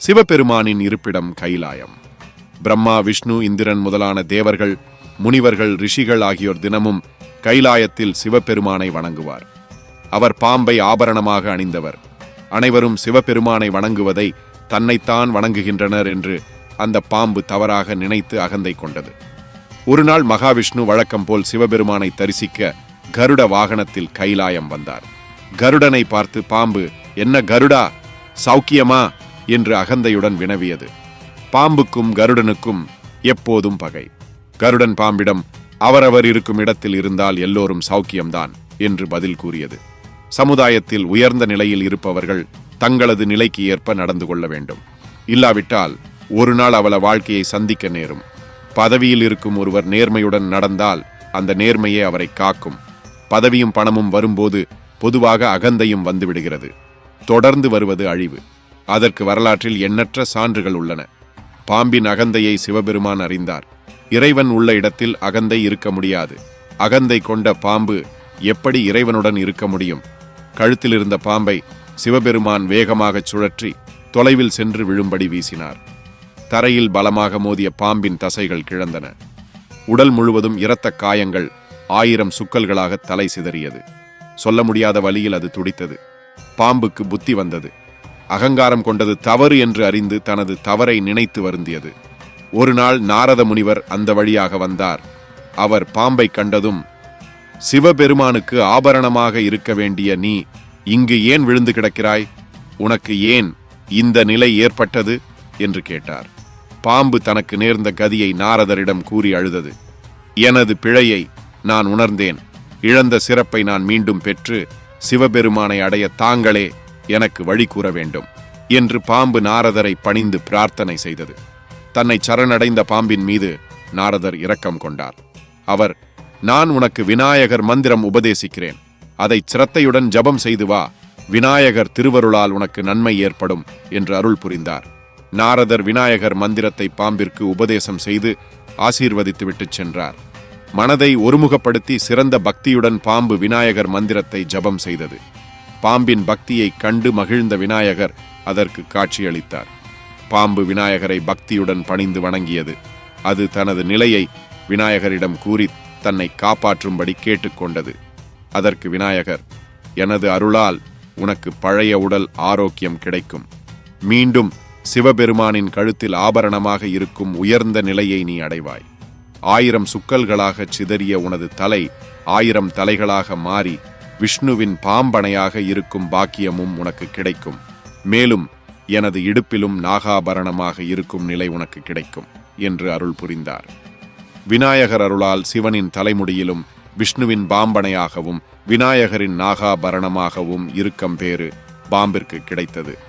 சிவபெருமானின் இருப்பிடம் கைலாயம். பிரம்மா விஷ்ணு இந்திரன் முதலான தேவர்கள் முனிவர்கள் ரிஷிகள் ஆகியோர் தினமும் கைலாயத்தில் சிவபெருமானை வணங்குவார். அவர் பாம்பை ஆபரணமாக அணிந்தவர். அனைவரும் சிவபெருமானை வணங்குவதை தன்னைத்தான் வணங்குகின்றனர் என்று அந்த பாம்பு தவறாக நினைத்து அகந்தை கொண்டது. ஒரு நாள் மகாவிஷ்ணு வழக்கம் போல் சிவபெருமானை தரிசிக்க கருட வாகனத்தில் கைலாயம் வந்தார். கருடனை பார்த்து பாம்பு என்ன கருடா? சௌக்கியமா? என்று அகந்தையுடன் வினவியது. பாம்புக்கும் கருடனுக்கும் எப்போதும் பகை. கருடன் பாம்பிடம் அவரவர் இருக்கும் இடத்தில் இருந்தால் எல்லோரும் சௌக்கியம்தான் என்று பதில் கூறியது. சமுதாயத்தில் உயர்ந்த நிலையில் இருப்பவர்கள் தங்களது நிலைக்கு ஏற்ப நடந்து கொள்ள வேண்டும். இல்லாவிட்டால் ஒரு நாள் அவள வாழ்க்கையை சந்திக்க நேரும். பதவியில் இருக்கும் ஒருவர் நேர்மையுடன் நடந்தால் அந்த நேர்மையே அவரை காக்கும். பதவியும் பணமும் வரும்போது பொதுவாக அகந்தையும் வந்துவிடுகிறது தொடர்ந்து வருவது அழிவு. அதற்கு வரலாற்றில் எண்ணற்ற சான்றுகள் உள்ளன. பாம்பின் அகந்தையை சிவபெருமான் அறிந்தார். இறைவன் உள்ள இடத்தில் அகந்தை இருக்க முடியாது. அகந்தை கொண்ட பாம்பு எப்படி இறைவனுடன் இருக்க முடியும்? கழுத்தில் இருந்த பாம்பை சிவபெருமான் வேகமாகச் சுழற்றி தொலைவில் சென்று விழும்படி வீசினார். தரையில் பலமாக மோதிய பாம்பின் தசைகள் கிழந்தன உடல் முழுவதும் இரத்த காயங்கள் ஆயிரம் சுக்கல்களாக தலை சிதறியது. சொல்ல முடியாத வழியில் அது துடித்தது. பாம்புக்கு புத்தி வந்தது. அகங்காரம் கொண்டது தவறு என்று அறிந்து தனது தவறை நினைத்து வருந்தியது. ஒரு நாள் நாரத முனிவர் அந்த வழியாக வந்தார். அவர் பாம்பை கண்டதும் சிவபெருமானுக்கு ஆபரணமாக இருக்க வேண்டிய நீ இங்கு ஏன் விழுந்து கிடக்கிறாய்? உனக்கு ஏன் இந்த நிலை ஏற்பட்டது? என்று கேட்டார். பாம்பு தனக்கு நேர்ந்த கதியை நாரதரிடம் கூறி அழுதது. எனது பிழையை நான் உணர்ந்தேன். இழந்த சிறப்பை நான் மீண்டும் பெற்று சிவபெருமானை அடைய தாங்களே எனக்கு வழி கூற வேண்டும் என்று பாம்பு நாரதரை பணிந்து பிரார்த்தனை செய்தது. தன்னை சரணடைந்த பாம்பின் மீது நாரதர் இரக்கம் கொண்டார். அவர் நான் உனக்கு விநாயகர் மந்திரம் உபதேசிக்கிறேன். அதை சிரத்தையுடன் ஜபம் செய்து வா. விநாயகர் திருவருளால் உனக்கு நன்மை ஏற்படும் என்று அருள் புரிந்தார். நாரதர் விநாயகர் மந்திரத்தை பாம்பிற்கு உபதேசம் செய்து ஆசீர்வதித்துவிட்டுச் சென்றார். மனதை ஒருமுகப்படுத்தி சிறந்த பக்தியுடன் பாம்பு விநாயகர் மந்திரத்தை ஜபம் செய்தது. பாம்பின் பக்தியை கண்டு மகிழ்ந்த விநாயகர் அதற்கு காட்சியளித்தார். பாம்பு விநாயகரை பக்தியுடன் பணிந்து வணங்கியது. அது தனது நிலையை விநாயகரிடம் கூறி தன்னை காப்பாற்றும்படி கேட்டுக்கொண்டது. அதற்கு விநாயகர் எனது அருளால் உனக்கு பழைய உடல் ஆரோக்கியம் கிடைக்கும். மீண்டும் சிவபெருமானின் கழுத்தில் ஆபரணமாக இருக்கும் உயர்ந்த நிலையை நீ அடைவாய். ஆயிரம் சுக்கல்களாக சிதறிய உனது தலை ஆயிரம் தலைகளாக மாறி விஷ்ணுவின் பாம்பனையாக இருக்கும் பாக்கியமும் உனக்கு கிடைக்கும். மேலும் எனது இடுப்பிலும் நாகாபரணமாக இருக்கும் நிலை உனக்கு கிடைக்கும் என்று அருள் புரிந்தார். விநாயகர் அருளால் சிவனின் தலைமுடியிலும் விஷ்ணுவின் பாம்பனையாகவும் விநாயகரின் நாகாபரணமாகவும் இருக்கம் பேறு பாம்பிற்கு கிடைத்தது.